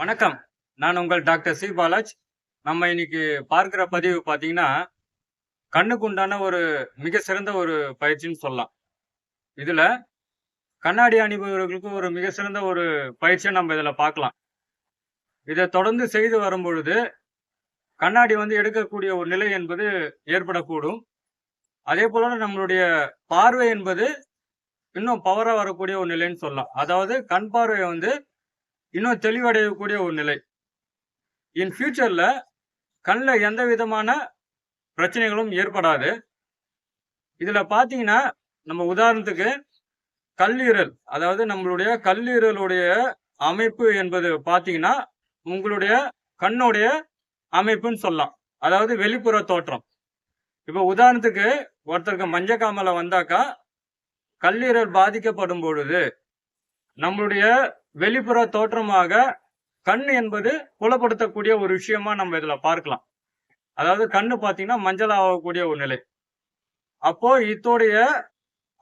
வணக்கம். நான் உங்கள் டாக்டர் சி. பாலாஜ். நம்ம இன்னைக்கு பார்க்குற பதிவு பார்த்தீங்கன்னா கண்ணுக்கு உண்டான ஒரு மிக சிறந்த ஒரு பயிற்சின்னு சொல்லலாம். இதில் கண்ணாடி அணிபவர்களுக்கு ஒரு மிக சிறந்த ஒரு பயிற்சியை நம்ம இதில் பார்க்கலாம். இதை தொடர்ந்து செய்து வரும் பொழுது கண்ணாடி வந்து எடுக்கக்கூடிய ஒரு நிலை என்பது ஏற்படக்கூடும். அதே போல நம்மளுடைய பார்வை என்பது இன்னும் பவராக வரக்கூடிய ஒரு நிலைன்னு சொல்லலாம். அதாவது கண் பார்வை வந்து இன்னும் தெளிவடையக்கூடிய ஒரு நிலை. இன் ஃபியூச்சரில் கண்ணில் எந்த விதமான பிரச்சனைகளும் ஏற்படாது. இதில் பார்த்தீங்கன்னா நம்ம உதாரணத்துக்கு கல்லீரல் அதாவது நம்மளுடைய கல்லீரலுடைய அமைப்பு என்பது பார்த்தீங்கன்னா உங்களுடைய கண்ணுடைய அமைப்புன்னு சொல்லலாம். அதாவது வெளிப்புற தோற்றம். இப்போ உதாரணத்துக்கு ஒருத்தருக்கு மஞ்சக்காமலை வந்தாக்கா கல்லீரல் பாதிக்கப்படும் பொழுது நம்மளுடைய வெளிப்புற தோற்றமாக கண் என்பது புலப்படுத்தக்கூடிய ஒரு விஷயமா நம்ம இதுல பார்க்கலாம். அதாவது கண்ணு பார்த்தீங்கன்னா மஞ்சள் ஆகக்கூடிய ஒரு நிலை. அப்போ இத்தோடைய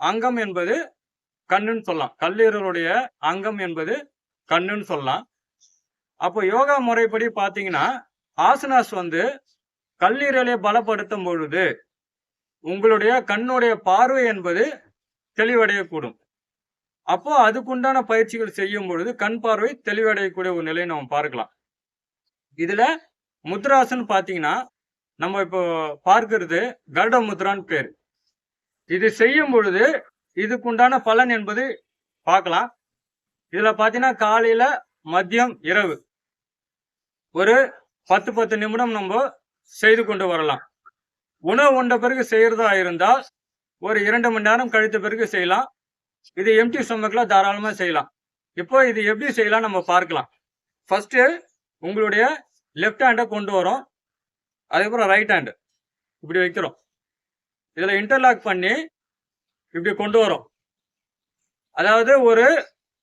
அங்கம் என்பது கண்ணுன்னு சொல்லலாம். கல்லீரலுடைய அங்கம் என்பது கண்ணுன்னு சொல்லலாம். அப்போ யோகா முறைப்படி பார்த்தீங்கன்னா ஆசனாஸ் வந்து கல்லீரலை பலப்படுத்தும் பொழுது உங்களுடைய கண்ணுடைய பார்வை என்பது தெளிவடையக்கூடும். அப்போ அதுக்குண்டான பயிற்சிகள் செய்யும் பொழுது கண் பார்வை தெளிவடையக்கூடிய ஒரு நிலையை நம்ம பார்க்கலாம். இதுல முத்ராசன் பார்த்தீங்கன்னா நம்ம இப்போ பார்க்கறது கருட முத்ரான்னு பேர். இது செய்யும் பொழுது இதுக்குண்டான பலன் என்பது பார்க்கலாம். இதுல பார்த்தீங்கன்னா காலையில மதியம் இரவு. ஒரு பத்து பத்து நிமிடம் நம்ம செய்து கொண்டு வரலாம். உணவு உண்ட பிறகு செய்யறதா இருந்தால் ஒரு இரண்டு மணி நேரம் கழித்த பிறகு செய்யலாம். இது எம்டி ஸ்டொமக்ல தாராளமாக செய்யலாம். இப்போ இது எப்படி செய்யலாம் நம்ம பார்க்கலாம். ஃபஸ்ட்டு உங்களுடைய லெஃப்ட் ஹேண்டை கொண்டு வரோம். அதுக்கப்புறம் ரைட் ஹேண்டு இப்படி வைக்கிறோம். இதில் இன்டர்லாக் பண்ணி இப்படி கொண்டு வரோம். அதாவது ஒரு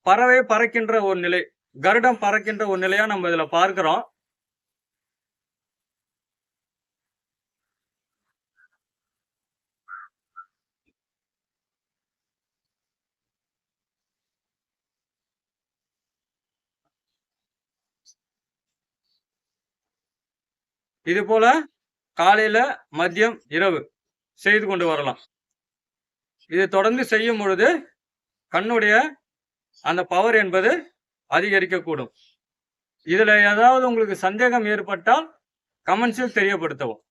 பறவை பறக்கின்ற ஒரு நிலை கருடம் பறக்கின்ற ஒரு நிலையாக நம்ம இதில் பார்க்குறோம். இது போல காலையில மதியம் இரவு செய்து கொண்டு வரலாம். இது தொடர்ந்து செய்யும் பொழுது கண்ணுடைய அந்த பவர் என்பது அதிகரிக்கக்கூடும். இதுல ஏதாவது உங்களுக்கு சந்தேகம் ஏற்பட்டால் கமெண்ட்ஸில் தெரியப்படுத்தவும்.